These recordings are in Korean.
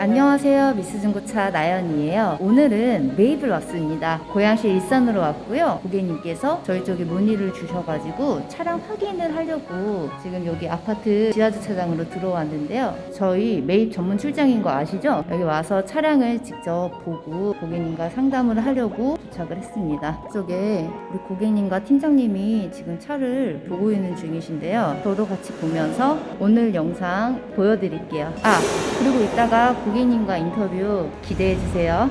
안녕하세요. 미스 중고차 나연이에요. 오늘은 매입을 왔습니다. 고양시 일산으로 왔고요. 고객님께서 저희 쪽에 문의를 주셔가지고 차량 확인을 하려고 지금 여기 아파트 지하주차장으로 들어왔는데요. 저희 매입 전문 출장인 거 아시죠? 여기 와서 차량을 직접 보고 고객님과 상담을 하려고 도착을 했습니다. 쪽에 우리 고객님과 팀장님이 지금 차를 보고 있는 중이신데요. 저도 같이 보면서 오늘 영상 보여드릴게요. 아, 그리고 이따가 고객님과 인터뷰 기대해 주세요.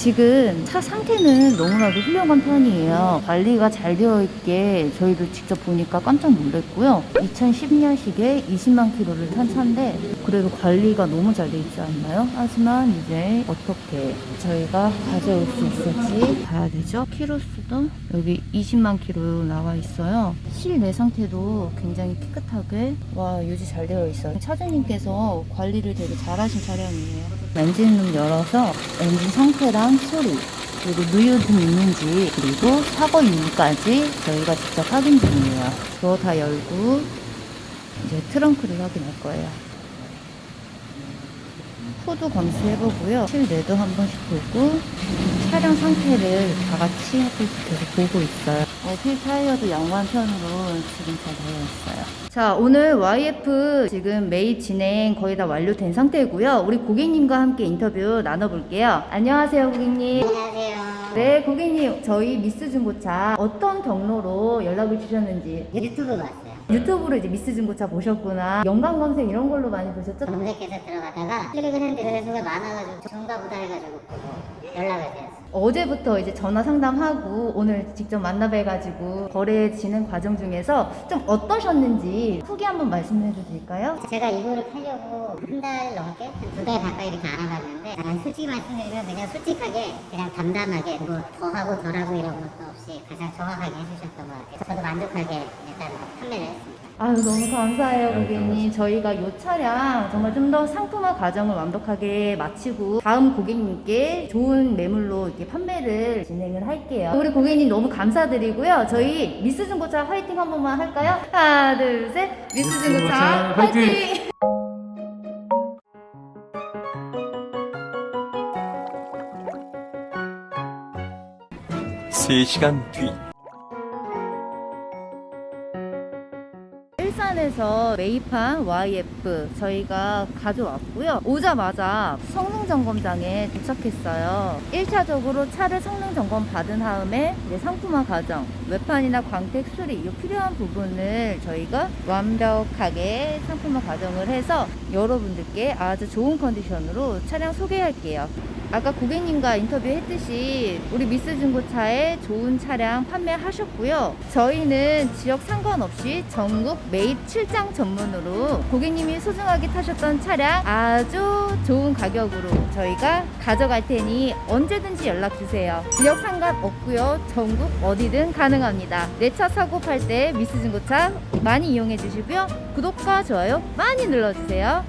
지금 차 상태는 너무나도 훌륭한 편이에요. 관리가 잘 되어 있게 저희도 직접 보니까 깜짝 놀랐고요. 2010년식에 20만 킬로를 탄 차인데 그래도 관리가 너무 잘 돼 있지 않나요? 하지만 이제 어떻게 저희가 가져올 수 있을지 봐야 되죠. 키로수도 여기 20만 킬로 나와 있어요. 실내 상태도 굉장히 깨끗하게 와 유지 잘 되어 있어요. 차주님께서 관리를 되게 잘하신 차량이에요. 엔진 룸 열어서 엔진 상태랑 소리 그리고 누유 등 있는지 그리고 사고 이유까지 저희가 직접 확인 중이에요. 그거 다 열고 이제 트렁크를 확인할 거예요. 후드 검수해보고요. 실내도 한 번씩 보고 차량 상태를 다 같이 계속 보고 있어요. 어, 휠 타이어도 양호한 편으로 지금 잘 되어 있어요. 자, 오늘 YF 지금 매입 진행 거의 다 완료된 상태고요. 우리 고객님과 함께 인터뷰 나눠볼게요. 안녕하세요, 고객님. 안녕하세요. 네, 고객님. 저희 미스 중고차 어떤 경로로 연락을 주셨는지 유튜브 봤어요. 유튜브로 이제 미스 중고차 보셨구나. 연관 검색 이런 걸로 많이 보셨죠? 검색해서 들어가다가 클릭을 했는데 조회수가 많아가지고 좋은가 보다 해가지고 연락을 드렸어요. 어제부터 이제 전화 상담하고 오늘 직접 만나뵈가지고 거래 진행 과정 중에서 좀 어떠셨는지 후기 한번 말씀해도 될까요? 제가 이거를 팔려고 한 달 넘게, 한 두 달 가까이 이렇게 알아봤는데 아, 솔직히 말씀드리면 그냥 솔직하게 그냥 담담하게 뭐 더하고 덜하고 이런 것도 없이 가장 정확하게 해주셨던 것 같아요. 저도 만족하게 일단 판매를 했습니다. 아유 너무 감사해요 고객님 저희가 이 차량 정말 좀 더 상품화 과정을 완벽하게 마치고 다음 고객님께 좋은 매물로 이렇게 판매를 진행을 할게요 우리 고객님 너무 감사드리고요 저희 미스 중고차 화이팅 한 번만 할까요? 하나 둘 셋 미스 미스 중고차 중고차 화이팅! 화이팅! 세시간 뒤. 일산에서 매입한 YF 저희가 가져왔고요. 오자마자 성능 점검장에 도착했어요. 1차적으로 차를 성능 점검 받은 다음에 상품화 과정, 외판이나 광택 수리 이 필요한 부분을 저희가 완벽하게 상품화 과정을 해서 여러분들께 아주 좋은 컨디션으로 차량 소개할게요. 아까 고객님과 인터뷰했듯이 우리 미스 중고차에 좋은 차량 판매하셨고요. 저희는 지역 상관없이 전국 매입 출장 전문으로 고객님이 소중하게 타셨던 차량 아주 좋은 가격으로 저희가 가져갈 테니 언제든지 연락 주세요. 지역 상관없고요. 전국 어디든 가능합니다. 내 차 사고 팔 때 미스 중고차 많이 이용해 주시고요. 구독과 좋아요 많이 눌러 주세요.